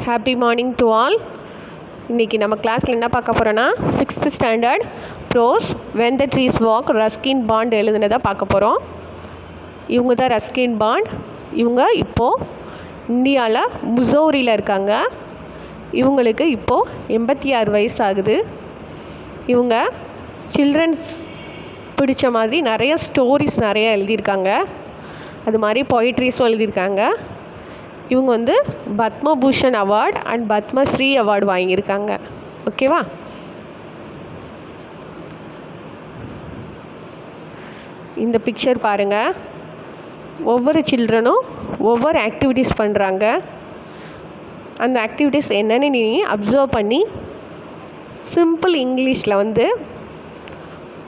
Happy morning to all இன்றைக்கி நம்ம கிளாஸில் என்ன பார்க்க போகிறோன்னா sixth standard prose when the trees walk Ruskin Bond எழுதுனதை பார்க்க போகிறோம் இவங்க தான் ரஸ்கின் பாண்ட் இவங்க இப்போது இந்தியாவில் முசோரியில் இருக்காங்க. இவங்களுக்கு இப்போது எண்பத்தி ஆறு வயசு ஆகுது இவங்க சில்ட்ரன்ஸ் பிடிச்ச மாதிரி நிறைய ஸ்டோரிஸ் நிறைய எழுதியிருக்காங்க. அது மாதிரி பொயிட்ரிஸும் எழுதியிருக்காங்க. இவங்க வந்து Padma Bhushan award and Padma Shri award வாங்கியிருக்காங்க. ஓகேவா? இந்த பிக்சர் பாருங்கள் ஒவ்வொரு சில்ட்ரனும் ஒவ்வொரு ஆக்டிவிட்டீஸ் பண்ணுறாங்க அந்த ஆக்டிவிட்டீஸ் என்னென்னு நீ அப்சர்வ் பண்ணி சிம்பிள் இங்கிலீஷில் வந்து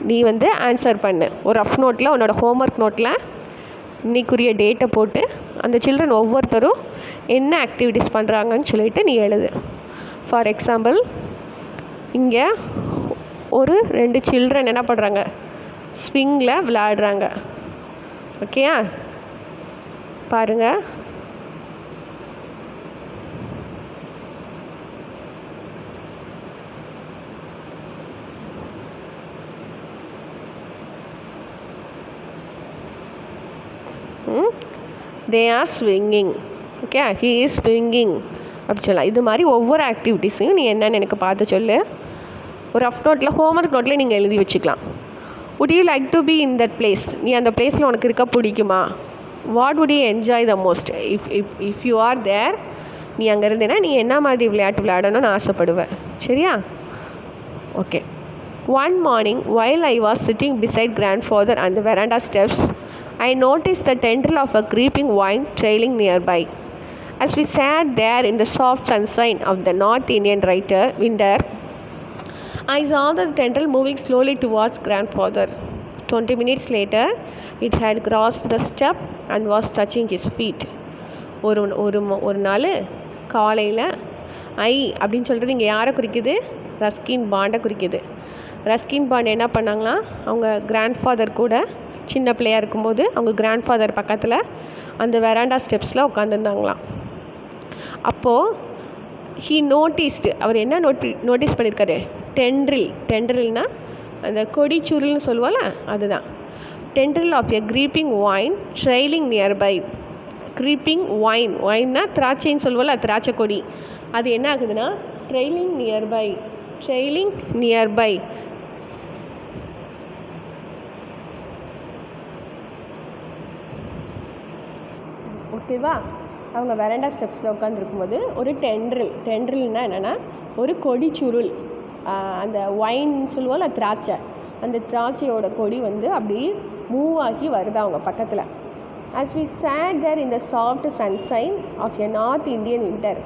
நீ வந்து ஆன்சர் பண்ணு. ஒரு ரஃப் நோட்டில் உன்னோட ஹோம்ஒர்க் நோட்டில் இன்றைக்குரிய டேட்டை போட்டு அந்த சில்ட்ரன் ஒவ்வொருத்தரும் என்ன ஆக்டிவிட்டீஸ் பண்ணுறாங்கன்னு சொல்லிட்டு நீ எழுது. ஃபார் எக்ஸாம்பிள் இங்கே ஒரு ரெண்டு சில்ட்ரன் என்ன பண்ணுறாங்க ஸ்விங்கில் விளையாடுறாங்க. ஓகேயா பாருங்கள் they are swinging okay he is swinging அப்படி சொல்லலாம். இது மாதிரி ஒவ்வொரு ஆக்டிவிட்டீஸையும் நீ என்னென்னு எனக்கு பார்த்து சொல்லு. ஒரு ரஃப் நோட்டில் ஹோம்ஒர்க் நோட்டில் நீங்கள் எழுதி வச்சுக்கலாம். Would you like to be in that place நீ அந்த பிளேஸில் உனக்கு இருக்க? பிடிக்குமா? What would you enjoy the most if if if you are there நீ அங்கே இருந்தேன்னா நீ என்ன மாதிரி விளையாட்டு விளையாடணும்னு ஆசைப்படுவேன் சரியா? Okay one morning while I was sitting beside grandfather அந்த veranda steps I noticed the the of a creeping vine vine trailing nearby. As we sat there in the soft sunshine of the North Indian writer winter, I saw the tendril moving slowly towards grandfather. Twenty minutes later, it had crossed the step and was touching his feet. ஒரு ஒரு ம- ஒரு நாள் காலையில் ஐ அப்படின்னு சொல்கிறது இங்கே யாரை குறிக்குது ரஸ்கின் பாண்டை குறிக்குது ரஸ்கின் பாண்ட் என்ன பண்ணாங்களாம் அவங்க கிராண்ட்ஃபாதர் கூட சின்ன பிள்ளையாக இருக்கும்போது அவங்க கிராண்ட்ஃபாதர் பக்கத்தில் அந்த வெராண்டா ஸ்டெப்ஸில் உட்காந்துருந்தாங்களாம் அப்போது ஹீ நோட்டீஸ்டு அவர் என்ன நோட்டி நோட்டீஸ் பண்ணியிருக்காரு டென்ட்ரில் டென்ட்ரில்னா அந்த கொடி சுருள்னு சொல்லுவோம்ல அதுதான். Tendril of a creeping vine trailing nearby creeping vine ஒயின்னா திராட்சைன்னு சொல்லுவோம்ல திராட்சை கொடி. அது என்ன ஆகுதுன்னா ட்ரெயிலிங் நியர்பை ட்ரெயிலிங் நியர்பை ஓகேவா அவங்க வெரண்டா ஸ்டெப்ஸில் உட்காந்துருக்கும்போது ஒரு டென்ட்ரில் டென்ட்ரில்னா என்னென்னா ஒரு கொடி சுருள். அந்த ஒயின் சொல்லுவோம்ல திராட்சை. அந்த திராட்சையோட கொடி வந்து அப்படி மூவ் ஆகி வருது அவங்க பக்கத்தில். அஸ் வி சேட் தேர் இந்த soft soft of of north Indian winter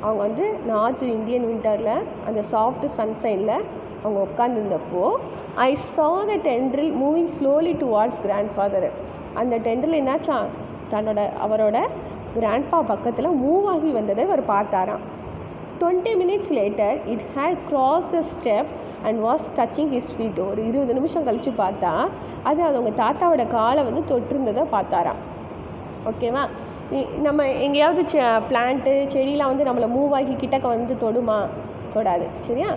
அவங்க வந்து நார்த் இந்தியன் வின்டரில் அந்த சாஃப்ட் சன்சைனில் அவங்க உட்காந்துருந்தப்போ I saw the tendril moving slowly towards grandfather. அந்த டென்ட்ரில் என்னாச்சா தன்னோட அவரோட கிராண்ட்பா பக்கத்தில் மூவ் ஆகி வந்ததை அவர் பார்த்தாராம். Twenty minutes later it had cross the step and was touching his feet ஒரு இருபது நிமிஷம் கழித்து பார்த்தா அது அவங்க தாத்தாவோட காலை வந்து தொட்டிருந்ததை பார்த்தாராம். ஓகேவா நம்ம எங்கேயாவது செ பிளான்ட்டு செடியெலாம் வந்து நம்மளை மூவ் ஆகி கிட்டக்க வந்து தொடுமா? தொடாது. சரியா?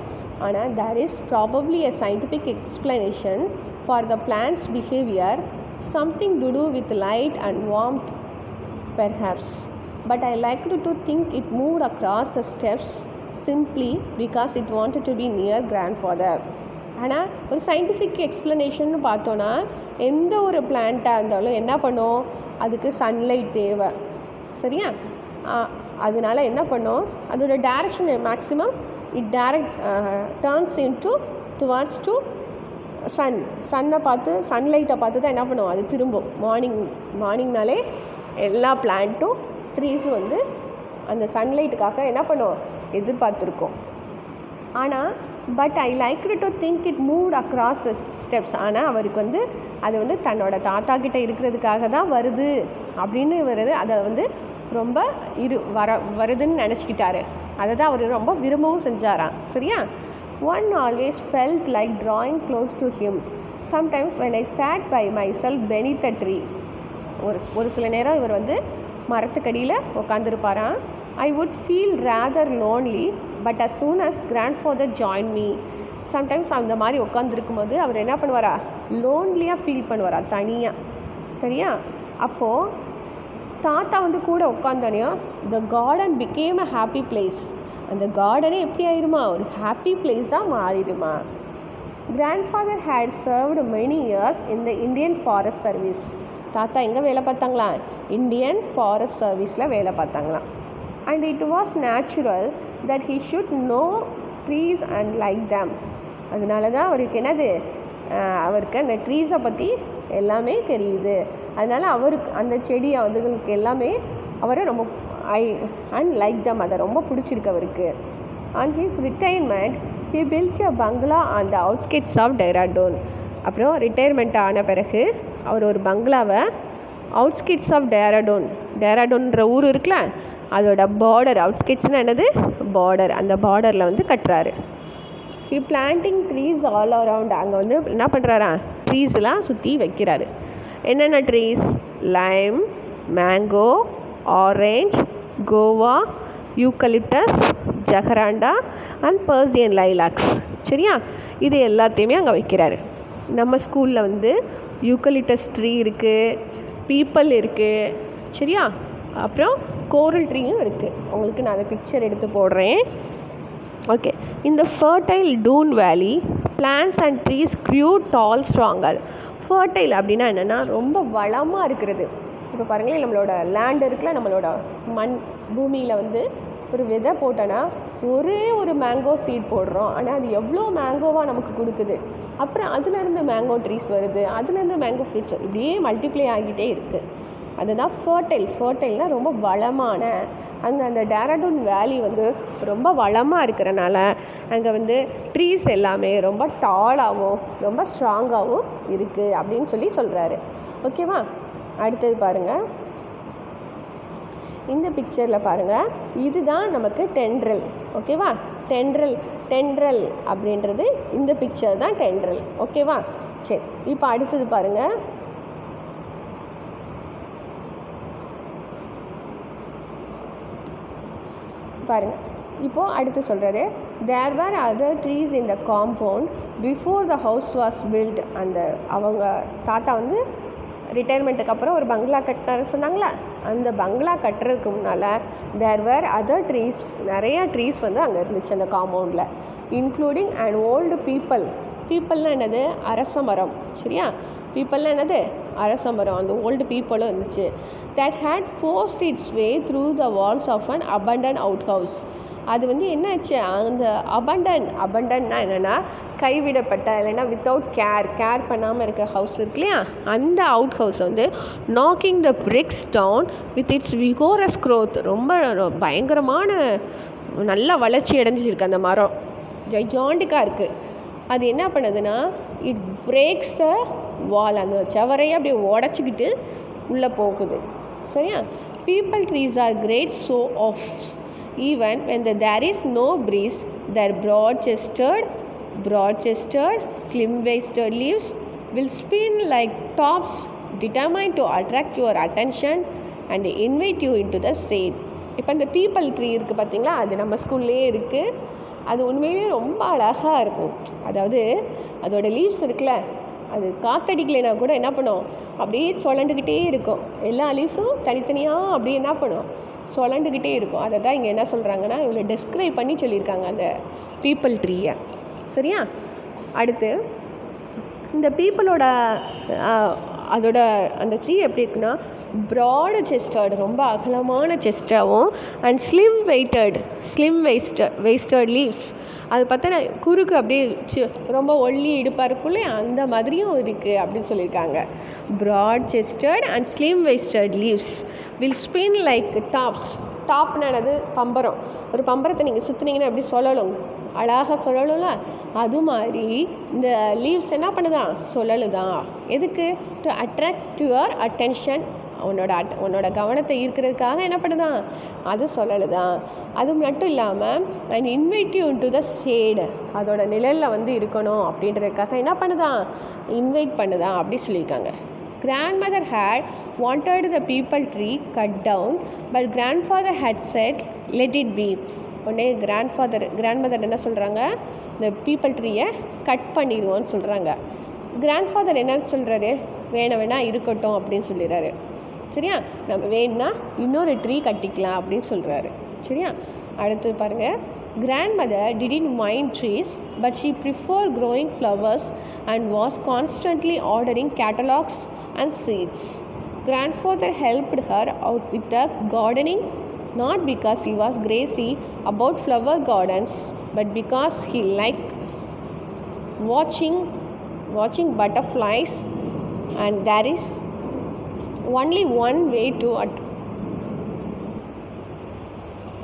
ஆனால் there is probably a scientific explanation for the plants behaviour something to do with light and warmth perhaps but i liked to think it moved across the steps simply because it wanted to be near grandfather. ஆனால் ஒரு scientific explanation பார்த்தோன்னா எந்த ஒரு பிளான்ட்டாக இருந்தாலும் என்ன பண்ணும்? அதுக்கு sunlight தேவை. சரியா? அதனால என்ன பண்ணும்? அதோட direction maximum it direct turns in to towards to sun சன்னை பார்த்து சன்லைட்டை பார்த்து தான் என்ன பண்ணுவோம் அது திரும்பும். மார்னிங் மார்னிங்னாலே எல்லா பிளான்ட்டும் ட்ரீஸும் வந்து அந்த சன்லைட்டுக்காக என்ன பண்ணுவோம் எதிர்பார்த்துருக்கோம். ஆனால் but I like to think it move across the steps ஆனால் அவருக்கு வந்து அது வந்து தன்னோட தாத்தா கிட்டே இருக்கிறதுக்காக தான் வருது அப்படின்னு வருது அதை வந்து ரொம்ப இரு வர வருதுன்னு நினச்சிக்கிட்டாரு. அதை தான் அவர் ரொம்ப விரும்பவும் செஞ்சாராம். சரியா? One always felt like drawing close to him sometimes when I sat by myself beneath tree ஒரு ஒரு சில நேரம் இவர் வந்து மரத்துக்கடியில் உட்காந்துருப்பாராம் I would feel rather lonely but as soon as grandfather join me sometimes அந்த மாதிரி உட்காந்துருக்கும் போது அவர் என்ன பண்ணுவாரா? லோன்லியாக ஃபீல் பண்ணுவாரா தனியாக சரியா? அப்போது தாத்தா வந்து கூட உட்காந்தோனையும் the garden became a happy place அந்த கார்டனே எப்படி ஆயிருமா? ஒரு ஹாப்பி பிளேஸ் தான் மாறிடுமா? Grandfather had served many years in the Indian forest service தாத்தா எங்கே வேலை பார்த்தாங்களா? இந்தியன் ஃபாரஸ்ட் சர்வீஸில் வேலை பார்த்தாங்களாம். And it was natural that he should know trees and like them அதனால தான் அவருக்கு என்னது? அவருக்கு அந்த ட்ரீஸை பற்றி எல்லாமே தெரியுது. அதனால் அவருக்கு அந்த செடி அதுகளுக்கு எல்லாமே அவரை ரொம்ப ஐ அண்ட் லைக் தம் அதை ரொம்ப பிடிச்சிருக்கு அவருக்கு. On his retirement he built a bungalow on the அவுட்ஸ்கெட்ஸ் of டெராடோன் அப்புறம் ரிட்டையர்மெண்ட் ஆன பிறகு அவர் ஒரு பங்களாவை அவுட்ஸ்கிட்ஸ் ஆஃப் டேராடோன் டேராடோன்ற ஊர் இருக்குல்ல அதோட பார்டர் அவுட்ஸ்கிட்ஸ்னால் என்னது? பார்டர் அந்த பார்டரில் வந்து கட்டுறாரு. He planting trees all around அங்கே வந்து என்ன பண்ணுறாரா ட்ரீஸ்லாம் சுற்றி வைக்கிறாரு. என்னென்ன trees lime mango orange guava eucalyptus jacaranda and Persian lilacs சரியா? இது எல்லாத்தையுமே அங்கே வைக்கிறாரு. நம்ம ஸ்கூலில் வந்து யூக்கலிட்டஸ் ட்ரீ இருக்குது பீப்பிள் இருக்குது சரியா? அப்புறம் கோரல் ட்ரீயும் இருக்குது உங்களுக்கு நான் அந்த பிக்சர் எடுத்து போடுறேன். ஓகே இந்த fertile Doon valley plants and trees grew tall stronger fertile அப்படின்னா என்னென்னா ரொம்ப வளமாக இருக்கிறது. இப்போ பாருங்களேன் நம்மளோட லேண்ட் இருக்குல்ல நம்மளோட மண் பூமியில் வந்து ஒரு விதை போட்டோன்னா ஒரே ஒரு மேங்கோ சீட் போடுறோம். ஆனால் அது எவ்வளோ மேங்கோவாக நமக்கு கொடுக்குது? அப்புறம் அதுலேருந்து மேங்கோ ட்ரீஸ் வருது அதுலேருந்து மேங்கோ ஃப்ரூட்ஸ் இப்படியே மல்டிப்ளை ஆகிட்டே இருக்குது அதுதான் ஃபர்டைல் ஃபர்டைல்னால் ரொம்ப வளமான அங்கே அந்த டேராடூன் வேலி வந்து ரொம்ப வளமாக இருக்கிறனால அங்கே வந்து ட்ரீஸ் எல்லாமே ரொம்ப டாலாகவும் ரொம்ப ஸ்ட்ராங்காகவும் இருக்குது அப்படின்னு சொல்லி சொல்கிறாரு ஓகேவா அடுத்தது பாருங்கள் இந்த பிக்சரில் பாருங்கள் இதுதான் நமக்கு டென்ட்ரல் ஓகேவா டென்ட்ரல் டென்ட்ரல் அப்படின்றது இந்த பிக்சர் தான் டென்ட்ரல் ஓகேவா சரி இப்போ அடுத்தது பாருங்கள் பாருங்கள் இப்போது அடுத்து சொல்கிறது there were other trees in the compound before the house was built அந்த அவங்க தாத்தா வந்து ரிட்டையர்மெண்ட்டுக்கு அப்புறம் ஒரு பங்களா கட்டினாருன்னு சொன்னாங்களா? அந்த பங்களா கட்டுறதுக்கு முன்னால் தேர் வேர் அதர் ட்ரீஸ் நிறையா ட்ரீஸ் வந்து அங்கே இருந்துச்சு அந்த காம்பவுண்டில் இன்க்ளூடிங் அண்ட் ஓல்டு பீப்புள் பீப்புள்னால் என்னது? அரச மரம். சரியா? பீப்பிள்னால் என்னது? அரச மரம். அந்த ஓல்டு பீப்புளும் இருந்துச்சு. That had forced its way through the walls of an abandon outhouse அது வந்து என்னாச்சு? அந்த அபண்டன் அபண்டன்னா என்னென்னா கைவிடப்பட்ட இல்லைன்னா வித்தவுட் கேர் கேர் பண்ணாமல் இருக்க ஹவுஸ் இருக்கு இல்லையா? அந்த அவுட் ஹவுஸ் வந்து knocking the bricks down with its vigorous growth ரொம்ப ரொ- பயங்கரமான நல்ல வளர்ச்சி அடைஞ்சிருக்கு அந்த மரம். ஜைஜாண்டிக்காக இருக்குது அது என்ன பண்ணுதுன்னா இட் பிரேக்ஸ் த வால் அந்த செவரையே அப்படியே உடச்சிக்கிட்டு உள்ளே போகுது. சரியா? Peepul trees are great show off even when the there is no breeze their broad chested broad chested slim waisted leaves will spin like tops determined to attract your attention and invite you into the shade இப்போ இந்த people tree இருக்குது பார்த்தீங்களா அது நம்ம ஸ்கூல்லே இருக்குது அது உண்மையிலேயே ரொம்ப அழகாக இருக்கும். அதாவது அதோட லீவ்ஸ் இருக்குல்ல அது காத்தடிக்கலைனா கூட என்ன பண்ணும்? அப்படியே சுழண்டுக்கிட்டே இருக்கும். எல்லா லீவ்ஸும் தனித்தனியாக அப்படியே என்ன பண்ணும்? சொலண்டுக்கிட்டே இருக்கும். அதை தான் இங்கே என்ன சொல்கிறாங்கன்னா இவ்வளோ டெஸ்கிரைப் பண்ணி சொல்லியிருக்காங்க அந்த பீப்புள் ட்ரீயை சரியா? அடுத்து இந்த பீப்புளோட அதோட அந்த ட்ரீ எப்படி இருக்குன்னா ப்ராடு செஸ்டர்டு ரொம்ப அகலமான செஸ்டாகவும் and slim weighted slim waisted waisted leaves அது பார்த்தா குறுக்கு அப்படியே சி- ரொம்ப ஒல்லி இடுப்பாக இருக்கும் இல்லையா அந்த மாதிரியும் இருக்குது அப்படின்னு சொல்லியிருக்காங்க. Broad chested and slim waisted leaves will spin like tops டாப்னது பம்பரம். ஒரு பம்பரத்தை நீங்கள் சுற்றுனீங்கன்னா எப்படி சொல்லலும்? அழகாக சொல்லலும்ல? அது மாதிரி இந்த லீவ்ஸ் என்ன பண்ணுதான் சொல்லலுதான் எதுக்கு? டு அட்ராக்ட் யுவர் அட்டென்ஷன் உன்னோட அட் உன்னோட கவனத்தை ஈர்க்கிறதுக்காக என்ன பண்ணுதான்? அது சொல்லலுதான். அது மட்டும் இல்லாமல் and invite you to the shade அதோட நிழலில் வந்து இருக்கணும் அப்படின்றதுக்காக என்ன பண்ணுதான்? இன்வைட் பண்ணுதான் அப்படி சொல்லியிருக்காங்க. Grandmother had wanted the people tree cut down but grandfather had said let it be. உடனே கிராண்ட்ஃபாதர் grandmother என்ன சொல்கிறாங்க இந்த பீப்பிள் ட்ரீயை கட் பண்ணிடுவோன்னு சொல்கிறாங்க கிராண்ட்ஃபாதர் என்ன சொல்கிறாரு வேணாம் வேணா இருக்கட்டும் அப்படின்னு சொல்லிடுறாரு. சரியா நம்ம வேணும்னா இன்னொரு ட்ரீ கட்டிக்கலாம் அப்படின்னு சொல்கிறாரு சரியா அடுத்து பாருங்கள் grandmother didn't mind trees but she preferred growing flowers and was constantly ordering catalogs and seeds grandfather helped her out with the gardening not because he was crazy about flower gardens but because he liked watching watching butterflies and there is only one way to at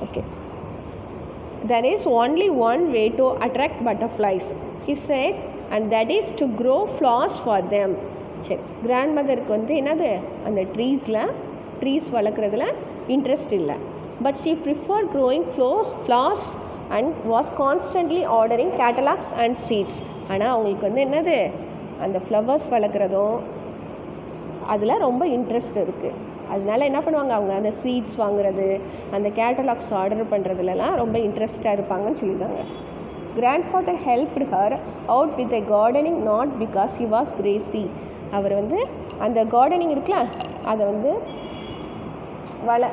okay. There is only one way to attract butterflies he said and that is to grow flowers for them. சரி கிராண்ட் மதருக்கு வந்து என்னது? அந்த ட்ரீஸில் trees வளர்க்குறதுல interest இல்லை. But she prefer growing flows flowers and was constantly ordering catalogues and seeds ஆனால் அவங்களுக்கு வந்து என்னது? அந்த ஃப்ளவர்ஸ் வளர்க்குறதும் அதில் ரொம்ப இன்ட்ரெஸ்ட் இருக்குது அதனால என்ன பண்ணுவாங்க அவங்க அந்த சீட்ஸ் வாங்குறது அந்த கேட்டலாக்ஸ் ஆர்டர் பண்ணுறதுலலாம் ரொம்ப இன்ட்ரெஸ்ட்டாக இருப்பாங்கன்னு சொல்லியிருக்காங்க. Grandfather helped her out with a gardening not because he was crazy அவர் வந்து அந்த கார்டனிங் இருக்குல்ல அதை வந்து வள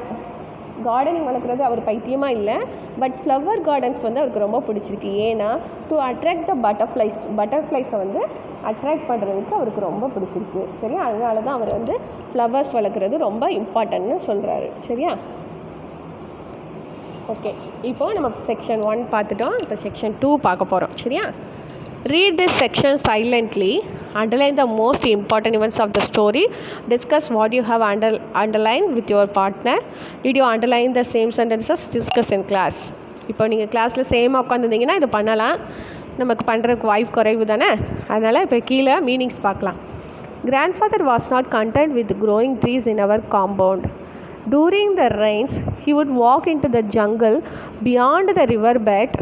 கார்டனிங் வளர்க்குறது அவர் பைத்தியமாக இல்லை பட் ஃப்ளவர் கார்டன்ஸ் வந்து அவருக்கு ரொம்ப பிடிச்சிருக்கு. ஏன்னா டு அட்ராக்ட் த பட்டர்ஃப்ளைஸ் பட்டர்ஃப்ளைஸை வந்து அட்ராக்ட் பண்ணுறதுக்கு அவருக்கு ரொம்ப பிடிச்சிருக்கு. சரியா? அதனால தான் அவர் வந்து ஃப்ளவர்ஸ் வளர்க்குறது ரொம்ப இம்பார்ட்டன்ட்னு சொல்கிறாரு சரியா? ஓகே இப்போது நம்ம செக்ஷன் ஒன் பார்த்துட்டோம். இப்போ செக்ஷன் டூ பார்க்க போகிறோம் சரியா? Read this section silently underline the most important events of the story discuss what you have under underline with your partner did you underline the same sentences discuss in class இப்போ நீங்கள் கிளாஸில் சேமாக உட்காந்துருந்தீங்கன்னா இது பண்ணலாம். நமக்கு பண்ணுறதுக்கு வாய்ப்பு குறைவு தானே அதனால் இப்போ கீழே மீனிங்ஸ் பார்க்கலாம் grandfather was not content with growing trees in our compound during the rains he would walk into the jungle beyond the river bed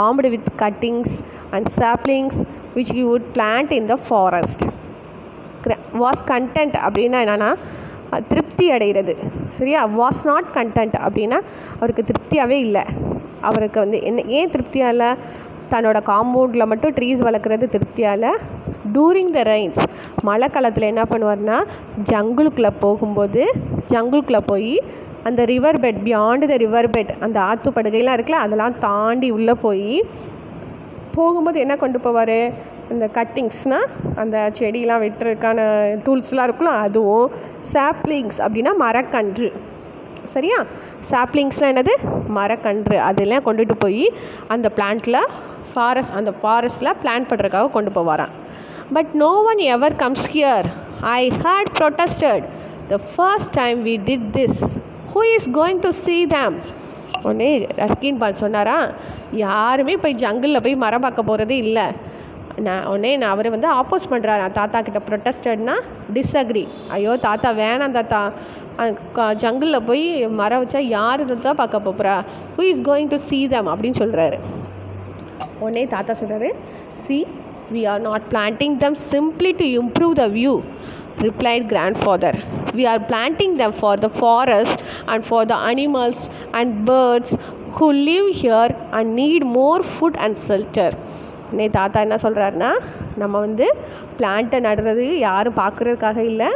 armed with cuttings and saplings which he would plant in the forest was content அப்படின்னா என்னென்னா திருப்தி அடைகிறது சரியா was not content அப்படின்னா அவருக்கு திருப்தியாகவே இல்லை அவருக்கு வந்து என்ன ஏன் திருப்தியாக இல்லை தன்னோட காம்பவுண்டில் மட்டும் ட்ரீஸ் வளர்க்குறது திருப்தியால் டூரிங் த ரெயின்ஸ் மழை காலத்தில் என்ன பண்ணுவார்னா ஜங்குளுக்குள்ளே போகும்போது ஜங்குளுக்குள்ளே போய் அந்த river bed beyond the river bed அந்த ஆற்றுப்படுகைலாம் இருக்குல்ல அதெல்லாம் தாண்டி உள்ளே போய் போகும்போது என்ன கொண்டு போவார்? இந்த கட்டிங்ஸ்னால் அந்த செடியெலாம் வெட்டுறதுக்கான டூல்ஸ்லாம் இருக்குல்ல அதுவும் சாப்ளிங்ஸ் அப்படின்னா மரக்கன்று. சரியா? சாப்ளிங்ஸ்னால் என்னது? மரக்கன்று. அதெல்லாம் கொண்டுட்டு போய் அந்த பிளான்ட்டில் ஃபாரஸ்ட் அந்த ஃபாரஸ்ட்டில் பிளான் பண்ணுறதுக்காக கொண்டு போவாராம். But no one ever comes here I had protested the first time we did this who is going to see them உடனே ரஸ்கின் பால் சொன்னாரா? யாருமே போய் ஜங்கிளில் போய் மரம் பார்க்க போகிறதே இல்லை. நான் உடனே நான் அவர் வந்து ஆப்போஸ் பண்ணுறாரு தாத்தா கிட்ட ப்ரொட்டஸ்டட்னா டிஸ்அக்ரி ஐயோ தாத்தா வேணாம் தாத்தா. ஜங்கிளில் போய் மரம் வச்சா யார் தான் பார்க்க போகிறா who is going to see them அப்படின்னு சொல்கிறாரு உடனே தாத்தா சொல்கிறாரு see we are not planting them simply to improve the view replied grandfather we are planting them for the forest and for the animals and birds who live here and need more food and shelter. உடனே தாத்தா என்ன சொல்கிறாருன்னா நம்ம வந்து பிளான்ட்டை நடுறது யாரும் பார்க்குறதுக்காக இல்லை.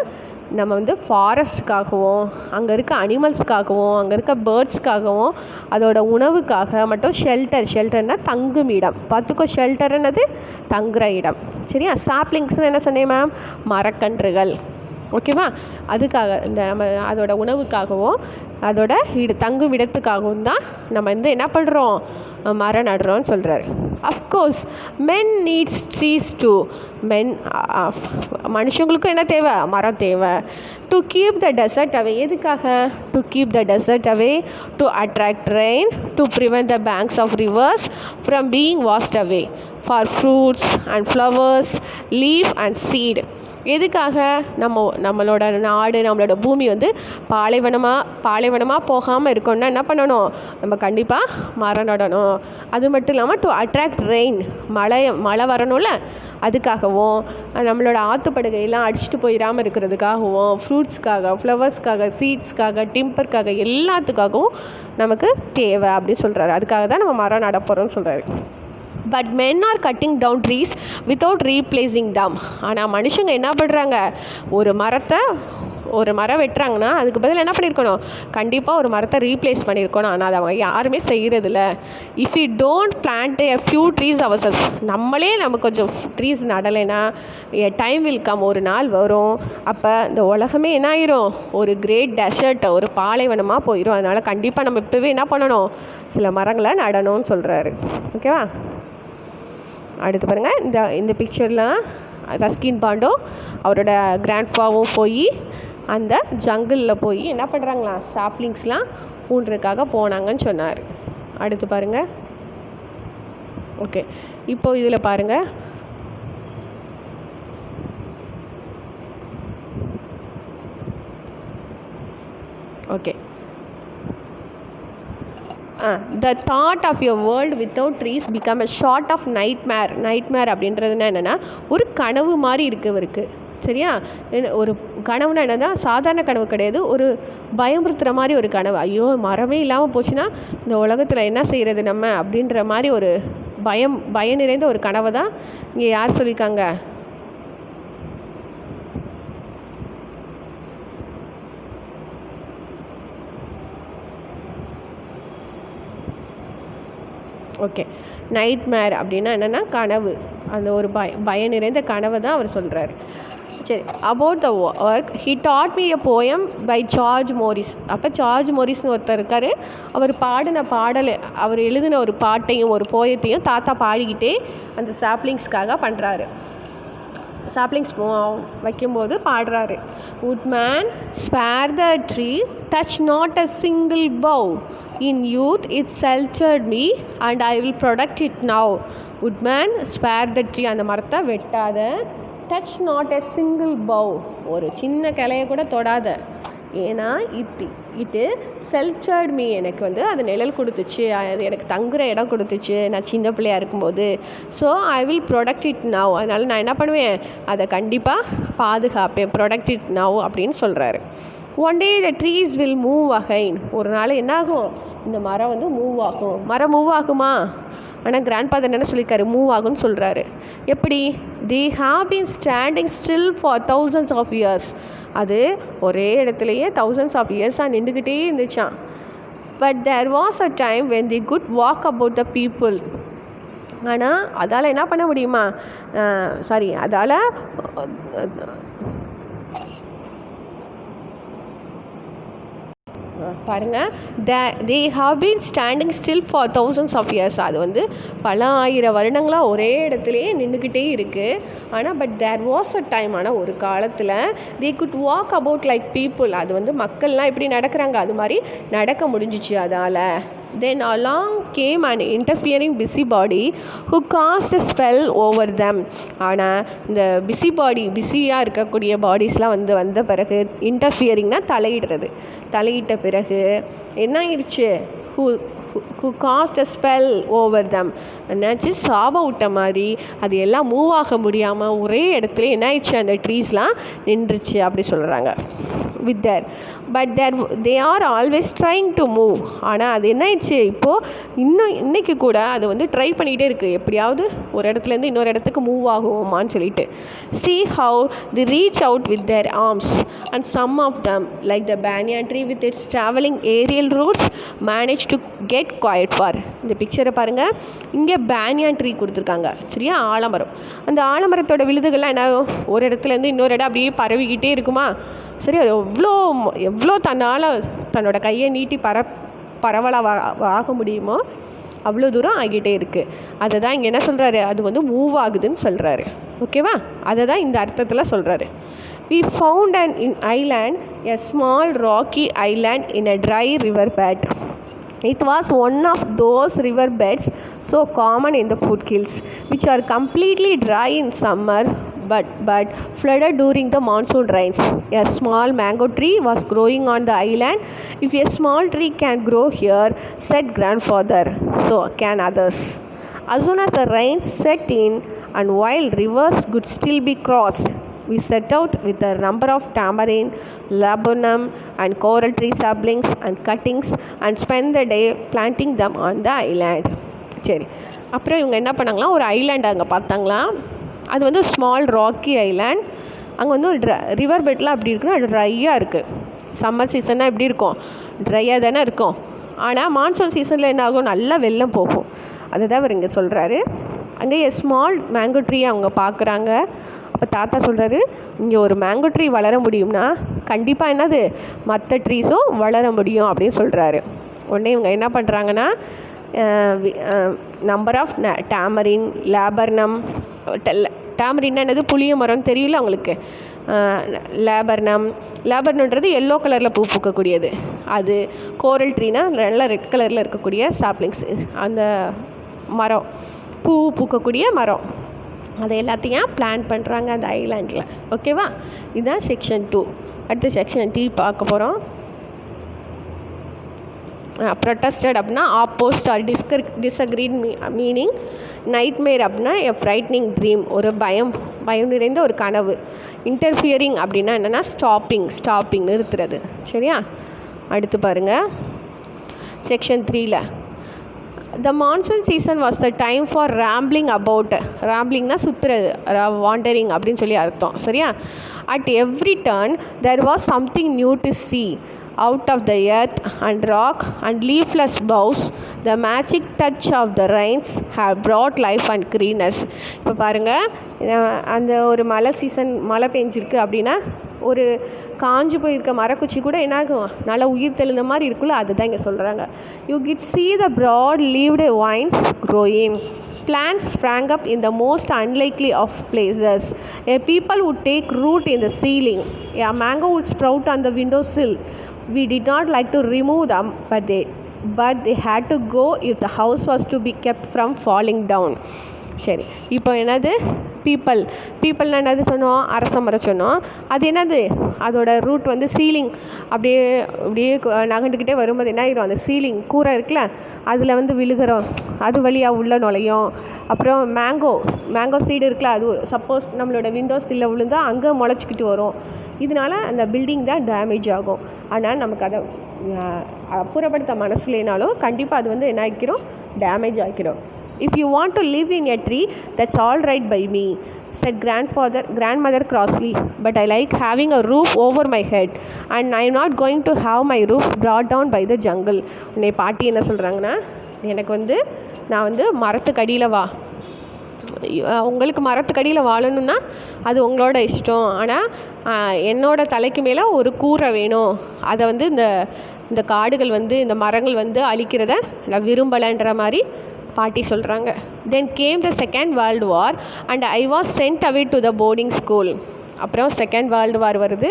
நம்ம வந்து ஃபாரஸ்ட்டுக்காகவும் அங்கே இருக்க அனிமல்ஸ்க்காகவும் அங்கே இருக்க பேர்ட்ஸ்க்காகவும் அதோட உணவுக்காக மட்டும் ஷெல்டர் ஷெல்டர்னால் தங்கும் இடம். பார்த்துக்கோ ஷெல்டர்னது தங்குற இடம். சரியா? சாப்ளிங்ஸ்னு என்ன சொன்னேன் மேம் மரக்கன்றுகள். ஓகேவா அதுக்காக இந்த நம்ம அதோட உணவுக்காகவும் அதோட இடு தங்கும் இடத்துக்காகவும் தான் நம்ம வந்து என்ன பண்ணுறோம் மரம் நடுறோம்னு சொல்கிறாரு of course men needs trees too men மனுஷங்களுக்கும் என்ன தேவை? மரம் தேவை. To keep the desert away எதுக்காக? To keep the desert away to attract rain to prevent the banks of rivers from being washed away for fruits and flowers leave and seed எதுக்காக நம்ம நம்மளோட நாடு நம்மளோட பூமி வந்து பாலைவனமாக பாலைவனமாக போகாமல் இருக்கணும்னா என்ன பண்ணணும்? நம்ம கண்டிப்பாக மரம் நடணும் அது மட்டும் இல்லாமல் டு அட்ராக்ட் ரெயின் மழை மழை வரணும்ல அதுக்காகவும் நம்மளோட ஆற்றுப்படுகையெல்லாம் அடிச்சுட்டு போயிடாமல் இருக்கிறதுக்காகவும் ஃப்ரூட்ஸ்க்காக ஃப்ளவர்ஸ்க்காக சீட்ஸ்க்காக டிம்பருக்காக எல்லாத்துக்காகவும் நமக்கு தேவை அப்படின்னு சொல்கிறாரு அதுக்காக தான் நம்ம மரம் நடப்போகிறோம்னு சொல்கிறாரு but men are cutting down trees without replacing them ஆனால் மனுஷங்க என்ன பண்ணுறாங்க ஒரு மரத்தை ஒரு மரம் வெட்டுறாங்கன்னா அதுக்கு பதில் என்ன பண்ணியிருக்கணும் கண்டிப்பாக ஒரு மரத்தை ரீப்ளேஸ் பண்ணியிருக்கணும் ஆனால் அதை அவங்க யாருமே செய்கிறதில்ல if you don't plant a few trees our self நம்மளே நம்ம கொஞ்சம் ட்ரீஸ் நடலைன்னா எ டைம் வில் கம் ஒரு நாள் வரும். அப்போ இந்த உலகமே என்ன ஆயிரும்? ஒரு கிரேட் டெசர்ட்டை ஒரு பாலைவனமாக போயிடும் அதனால் கண்டிப்பாக நம்ம இப்போவே என்ன பண்ணணும்? சில மரங்களை நடணும்னு சொல்கிறாரு ஓகேவா அடுத்து பாருங்கள் இந்த இந்த பிக்சர்லாம் ரஸ்கின் பாண்டோ அவரோட கிராண்ட்ஃபாவும் போய் அந்த ஜங்கிளில் போய் என்ன பண்ணுறாங்களாம் சாப்லிங்ஸ்லாம் ஊன்றதுக்காக போனாங்கன்னு சொன்னார். அடுத்து பாருங்கள் ஓகே இப்போ இதில் பாருங்கள் okay the thought of your world without trees become a sort of nightmare nightmare அப்படின்றதுனா என்னென்னா ஒரு கனவு மாதிரி இருக்குது இவருக்கு. சரியா? என்ன ஒரு கனவுனா என்னன்னா சாதாரண கனவு கிடையாது ஒரு பயமுறுத்துகிற மாதிரி ஒரு கனவு. ஐயோ மரமே இல்லாமல் போச்சுன்னா இந்த உலகத்தில் என்ன செய்கிறது நம்ம அப்படின்ற மாதிரி ஒரு பயம் பயம் நிறைந்த ஒரு கனவை தான் இங்கே யார் சொல்லியிருக்காங்க? ஓகே. நைட் மேர் அப்படின்னா என்னென்னா கனவு. அந்த ஒரு பய பய நிறைந்த கனவை தான் அவர் சொல்கிறாரு சரி about the work he taught me a poem by George Morris அப்போ ஜார்ஜ் மோரிஸ்னு ஒருத்தர் இருக்கார். அவர் பாடின பாடல் அவர் எழுதின ஒரு பாட்டையும் ஒரு போயத்தையும் தாத்தா பாடிக்கிட்டே அந்த சாப்ளிங்ஸ்க்காக பண்ணுறாரு சாப்ளிங்ஸ் வைக்கும்போது பாடுறாரு. Woodman spare the tree touch not a single bough in youth it sheltered me and I will protect it now woodman spare the tree அந்த மரத்தை வெட்டாத. Touch not a single bough ஒரு சின்ன கிளைய கூட தொடாத. ஏன்னா இத்தி இட்டு செல்ச்சர்ட் மீ எனக்கு வந்து அது நிழல் கொடுத்துச்சு. அது எனக்கு தங்குற இடம் கொடுத்துச்சு. நான் சின்ன பிள்ளையாக இருக்கும்போது. So I will protect it now அதனால் நான் என்ன பண்ணுவேன்? அதை கண்டிப்பாக பாதுகாப்பேன். ப்ரொடக்ட் இட் நவ் அப்படின்னு சொல்கிறாரு one day the trees will move again ஒரு நாள் என்னாகும் இந்த மரம் வந்து மூவ் ஆகும். மரம் மூவ் ஆகுமா? ஆனால் கிராண்ட் ஃபாதர் என்ன சொல்லியிருக்காரு மூவ் ஆகும்னு சொல்கிறாரு எப்படி? They have been standing still for thousands of years அது ஒரே இடத்துலையே தௌசண்ட்ஸ் ஆஃப் இயர்ஸாக நின்றுக்கிட்டே இருந்துச்சான் but there was a time when they could walk about the people ஆனால் அதால் என்ன பண்ண முடியுமா? சாரி அதால் பாருங்கள் the they have been standing still for thousands of years அது வந்து பல ஆயிரம் வருடங்களாக ஒரே இடத்துலையே நின்றுக்கிட்டே இருக்குது ஆனால் but there was a time ஆனால் ஒரு காலத்தில் they could walk about like people அது வந்து மக்கள்லாம் எப்படி நடக்கிறாங்க? அது மாதிரி நடக்க முடிஞ்சிச்சு அதால். Then along came and interfering busybody who cast a spell over them ஆனால் இந்த பிஸி பாடி பிஸியாக இருக்கக்கூடிய பாடிஸ்லாம் வந்து வந்த பிறகு இன்டர்ஃபியரிங்னா தலையிடுறது. தலையிட்ட பிறகு என்ன ஆயிடுச்சு who who cast a spell over them என்னாச்சு? சாபம் விட்ட மாதிரி அது எல்லாம் மூவ் ஆக முடியாமல் ஒரே இடத்துல என்ன ஆயிடுச்சு? அந்த ட்ரீஸ்லாம் நின்றுச்சு அப்படி சொல்கிறாங்க with their but there they are always trying to move ஆனால் அது என்ன ஆயிடுச்சு இப்போது இன்னும் இன்றைக்கி கூட அது வந்து ட்ரை பண்ணிகிட்டே இருக்குது எப்படியாவது ஒரு இடத்துலேருந்து இன்னொரு இடத்துக்கு மூவ் ஆகுமான்னு சொல்லிட்டு. See how they reach out with their arms and some of them like the banyan tree with its travelling aerial roots manage to get quite far இந்த பிக்சரை பாருங்கள் இங்கே பேனியான் ட்ரீ கொடுத்துருக்காங்க. சரியா? ஆலமரம். அந்த ஆலமரத்தோட விழுதுகள்லாம் என்ன ஒரு இடத்துலேருந்து இன்னொரு இடம் அப்படியே பரவிக்கிட்டே இருக்குமா? சரி அது எவ்வளோ எவ்வளோ தன்னால் தன்னோட கையை நீட்டி பர பரவலாக ஆக முடியுமோ அவ்வளோ தூரம் ஆகிட்டே இருக்குது அதை தான் இங்கே என்ன சொல்கிறாரு அது வந்து மூவ் ஆகுதுன்னு சொல்கிறாரு ஓகேவா அதை தான் இந்த அர்த்தத்தில் சொல்கிறாரு we found and in island a small rocky island in a dry river bed was one of those river beds so common in the foothills which are completely dry in summer but but flooded during the monsoon rains. A small mango tree was growing on the island. If a small tree can grow here, said grandfather, so can others. As soon as the rains set in and while rivers could still be crossed, we set out with a number of tamarind, laburnum, and coral tree saplings and cuttings and spent the day planting them on the island. சரி அப்புறம் இவங்க என்ன பண்ணாங்களா ஒரு island அங்கே பார்த்தாங்களாம் அது வந்து small rakhi island அங்கே வந்து ஒரு ட்ர ரிவர் பெட்லாம் அப்படி இருக்குன்னா ட்ரையாக இருக்குது சம்மர் சீசன்னா எப்படி இருக்கும்? ட்ரையாக தானே இருக்கும். ஆனால் மான்சூன் சீசனில் என்ன ஆகும்? நல்லா வெள்ளம் போகும். அதை தான் அவர் இங்கே சொல்கிறாரு அங்கே ஸ்மால் மேங்கோ ட்ரீ அவங்க பார்க்குறாங்க அப்போ தாத்தா சொல்கிறாரு இங்கே ஒரு மேங்கோ ட்ரீ வளர முடியும்னா கண்டிப்பாக என்னது? மற்ற ட்ரீஸும் வளர முடியும் அப்படின்னு சொல்கிறாரு உடனே இவங்க என்ன பண்ணுறாங்கன்னா நம்பர் ஆஃப் டேமரின் லேபர்னம் டேமரின்னா என்னது? புளிய மரம் தெரியல அவங்களுக்கு. லேபர்னம். லேபர்னன்றது எல்லோ கலரில் பூ பூக்கக்கூடியது. அது கோரல் ட்ரீனா நல்லா ரெட் கலரில் இருக்கக்கூடிய சாப்ளிங்ஸ் அந்த மரம். பூ பூக்கக்கூடிய மரம். அதை எல்லாத்தையும் பிளான் பண்ணுறாங்க அந்த ஐலாண்டில் ஓகேவா இதுதான் செக்ஷன் டூ அடுத்த செக்ஷன் டி பார்க்க போகிறோம் ப்ரொட்டஸ்டட் அப்படின்னா ஆப்போஸ்ட் ஆர் டிஸ்கர் டிஸ்அக்ரீட் மீ மீனிங் நைட்மேர் அப்படின்னா எ ஃப்ரைட்னிங் ட்ரீம் ஒரு பயம் பயம் நிறைந்த ஒரு கனவு. இன்டர்ஃபியரிங் அப்படின்னா என்னென்னா ஸ்டாப்பிங் ஸ்டாப்பிங் நிறுத்துறது. சரியா? அடுத்து பாருங்கள் செக்ஷன் த்ரீயில் the monsoon season was the time for rambling about ரேம்பிளிங்னா சுற்றுறது வாண்டரிங் அப்படின்னு சொல்லி அர்த்தம். சரியா? At every turn there was something new to see out of the earth and rock and leafless boughs the magic touch of the rains have brought life and greenness இப்போ பாருங்கள் அந்த ஒரு மழை சீசன் மழை பெஞ்சிருக்கு அப்படின்னா ஒரு காஞ்சு போயிருக்க மரக்குச்சி கூட என்ன ஆகும் நல்லா உயிர் தெளிந்த மாதிரி இருக்குல்ல அதுதான் இங்கே சொல்கிறாங்க you could see the broad leaved vines growing plants sprang up in the most unlikely of places. A people would take root in the ceiling. A mango would sprout on the windowsill. We did not like to remove them, but they but they had to go if the house was to be kept from falling down. சரி. இப்போ என்னது? பீப்பல். பீப்பிள்னா என்னது சொன்னோம்? அரச மரம் சொன்னோம். அது என்னது? அதோட ரூட் வந்து சீலிங். அப்படியே அப்படியே நகண்டுக்கிட்டே வரும்போது என்ன ஆயிரும்? அந்த சீலிங் கூரை இருக்குல்ல? அதில் வந்து விழுகிறோம். அது வழியாக உள்ள நுழையும். அப்புறம் மேங்கோ மேங்கோ சீடு இருக்குல்ல அது சப்போஸ் நம்மளோட விண்டோஸ் இல்லை விழுந்தால் அங்கே முளைச்சிக்கிட்டு வரும். இதனால அந்த பில்டிங் தான் டேமேஜ் ஆகும். ஆனால் நமக்கு அதை அப்புறப்படுத்த மனசுலேனாலும் கண்டிப்பாக அது வந்து என்ன ஆகிக்கிறோம் damage ஆகிக்கிறோம் if you want to live in a tree that's all right by me said grandfather grandmother crossly but I like having a roof over my head and I am not going to have my roof brought down by the jungle உன்னை பாட்டி என்ன சொல்கிறாங்கன்னா எனக்கு வந்து நான் வந்து மரத்துக்கடியில் வா. உங்களுக்கு மரத்துக்கடியில் வாழணும்னா அது உங்களோட இஷ்டம். ஆனால் என்னோட தலைக்கு மேலே ஒரு கூரை வேணும். அதை வந்து இந்த இந்த காடுகள் வந்து இந்த மரங்கள் வந்து அழிக்கிறத நான் விரும்பலைன்ற மாதிரி பாட்டி சொல்கிறாங்க then came the second world war and I was sent away to the boarding school அப்புறம் செகண்ட் வேர்ல்டு வார் வருது.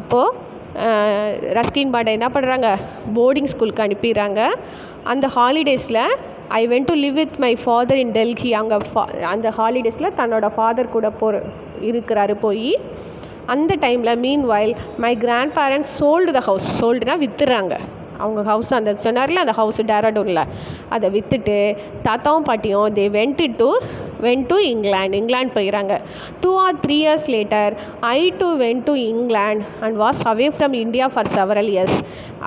அப்போது ரஸ்கின் பாண்டை என்ன பண்ணுறாங்க போர்டிங் ஸ்கூலுக்கு அனுப்பிடுறாங்க. அந்த ஹாலிடேஸில் I went to live with my father in Delhi அங்கே ஃபா அந்த ஹாலிடேஸில் தன்னோட ஃபாதர் கூட போ இருக்கிறாரு போய். அந்த டைமில் meanwhile my grandparents sold the house சோல்டுனா விற்றுறாங்க அவங்க ஹவுஸ் அந்த சொன்னார்ல அந்த ஹவுஸ் டேராடூனில் அதை விற்றுட்டு தாத்தாவும் பாட்டியும் they went to went to England England போயிறாங்க. Two or three years later I to went to England and was away from India for several years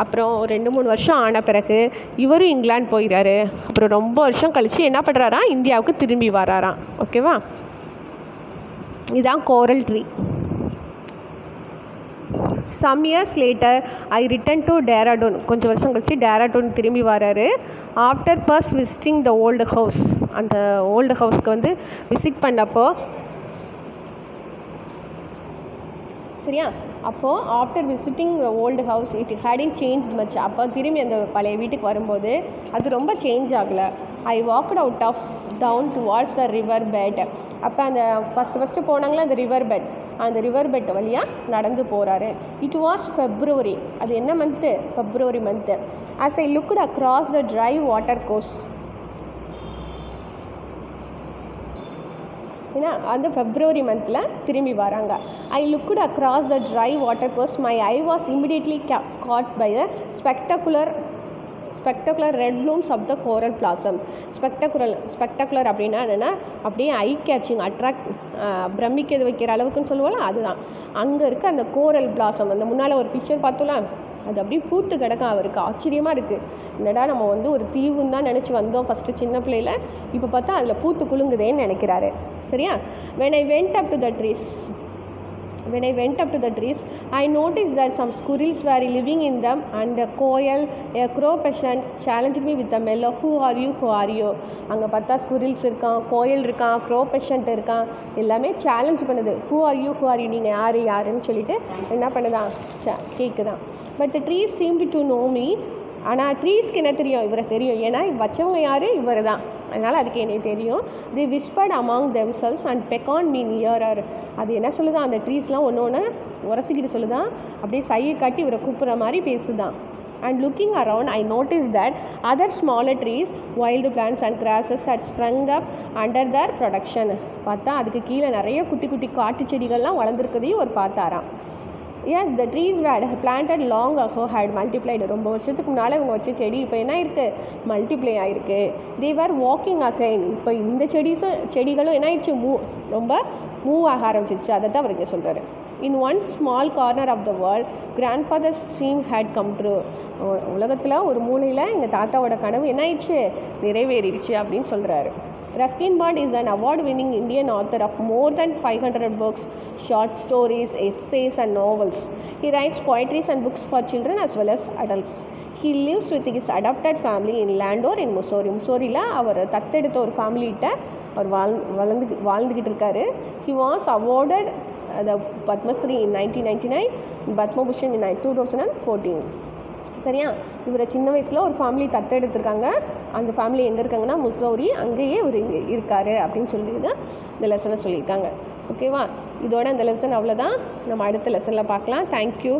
அப்புறம் ரெண்டு மூணு வருஷம் ஆன பிறகு இவரும் இங்கிலாந்து போயிறாரு. அப்புறம் ரொம்ப வருஷம் கழித்து என்ன பண்ணுறாராம் இந்தியாவுக்கு திரும்பி வராராம். ஓகேவா இதான் coral tree some years later I returned to Dehradun கொஞ்சம் வருஷம் கழிச்சு டேராடூன் திரும்பி வராரு. After first visiting the old house அந்த ஓல்டு ஹவுஸ்க்கு வந்து விசிட் பண்ணப்போ சரியா? அப்போது after visiting old house it hadn't change much அப்போ திரும்பி அந்த பழைய வீட்டுக்கு வரும்போது அது ரொம்ப சேஞ்ச் ஆகலை. I walked out of town towards the river bed அப்போ அந்த ஃபஸ்ட்டு ஃபஸ்ட்டு போனாங்களே? அந்த ரிவர் பெட் அந்த ரிவர் பெட் வழியாக நடந்து போகிறாரு இட் வாஸ் ஃபெப்ரவரி அது என்ன month February month as I looked across the dry water course ஏன்னா அந்த ஃபெப்ரவரி மந்தில் திரும்பி வராங்க. I looked across the dry water course my eye was immediately caught by the spectacular spectacular red blooms of the coral blossom. Spectacular spectacular அப்படின்னா என்னென்னா அப்படியே ஐ caching attract பிரமிக்க வைக்கிற அளவுக்குன்னு சொல்லுவோம்ல அதுதான். அங்கே இருக்க அந்த கோரல் பிளாசம் அந்த முன்னால் ஒரு பிக்சர் பார்த்தோம்ல அது அப்படியே பூத்து கிடக்கும் அவருக்கு ஆச்சரியமாக இருக்குது என்னடா நம்ம வந்து ஒரு தீவுன்னு தான் நினச்சி வந்தோம் ஃபஸ்ட்டு சின்ன பிள்ளையில இப்போ பார்த்தா அதில் பூத்து குலுங்குதேன்னு நினைக்கிறாரு. சரியா? When I went up to the trees when I went up to the trees, I noticed that some squirrels were living in them, and a coil, a crow peasant, challenged me with a mellow, Who are you? Who are you? அங்கே பார்த்தா squirrels இருக்கான் கோயல் இருக்கான் grow பெஷண்ட் இருக்கான். எல்லாமே challenge பண்ணுது. Who are you who are you நீங்கள் யார்? யாருன்னு சொல்லிட்டு என்ன பண்ணுதான் ச கேட்குதான் but the trees seem to know me ஆனால் ட்ரீஸ்க்கு என்ன தெரியும்? இவரை தெரியும். ஏன்னா வச்சவங்க யார்? இவர் தான் அதனால் அதுக்கு என்னை தெரியும். They whispered among themselves and beckoned me nearer அது என்ன சொல்லுதான் அந்த ட்ரீஸ்லாம் ஒன்று ஒன்று உரசிக்கிட்டு சொல்லுதான் அப்படியே சையை காட்டி இவரை கூப்பிட்ற மாதிரி பேசுதான் and looking around I noticed that other smaller trees wild plants and grasses had sprung up under their protection பார்த்தா அதுக்கு கீழே நிறைய குட்டி குட்டி காட்டு செடிகள்லாம் வளர்ந்துருக்கதையும் ஒரு பார்த்தாராம். As the trees were planted long ago had multiplied ரொம்ப வருஷத்துக்கு முன்னால் இவங்க வச்ச செடி இப்போ என்ன இருக்குது மல்டிப்ளை ஆகிருக்கு தே வேர் வாக்கிங் அகைன் இப்போ இந்த செடிஸும் செடிகளும் என்ன ஆயிடுச்சு? மூ ரொம்ப மூவ் ஆக ஆரம்பிச்சிருச்சு. அதை தான் அவர் இங்கே சொல்கிறாரு in one small corner of the world grandfather's dream had come true உலகத்தில் ஒரு மூலையில் எங்கள் தாத்தாவோட கனவு என்ன ஆயிடுச்சு? நிறைவேறிடுச்சு அப்படின்னு சொல்கிறாரு Ruskin Bond is an award winning Indian author of more than 500 books, short stories, essays, and novels. He writes poetries and books for children as well as adults. He lives with his adopted family in Landor in Mussoorie. முசோரியில் அவர் தத்தெடுத்த ஒரு ஃபேமிலிகிட்ட அவர் வாழ் வளர்ந்து வாழ்ந்துக்கிட்டு இருக்காரு he was awarded the Padma Shri in nineteen ninety nine Padma Bhushan in two thousand and fourteen சரியா? இவரை சின்ன வயசில் ஒரு ஃபேமிலி தத்தெடுத்திருக்காங்க. அந்த ஃபேமிலி எங்கே இருக்காங்கன்னா முசோரி அங்கேயே இவர் இங்கே இருக்கார் அப்படின்னு சொல்லி தான் இந்த லெசனை சொல்லியிருக்காங்க. ஓகேவா இதோட இந்த லெசன் அவ்வளோதான் நம்ம அடுத்த லெசனில் பார்க்கலாம். தேங்க்யூ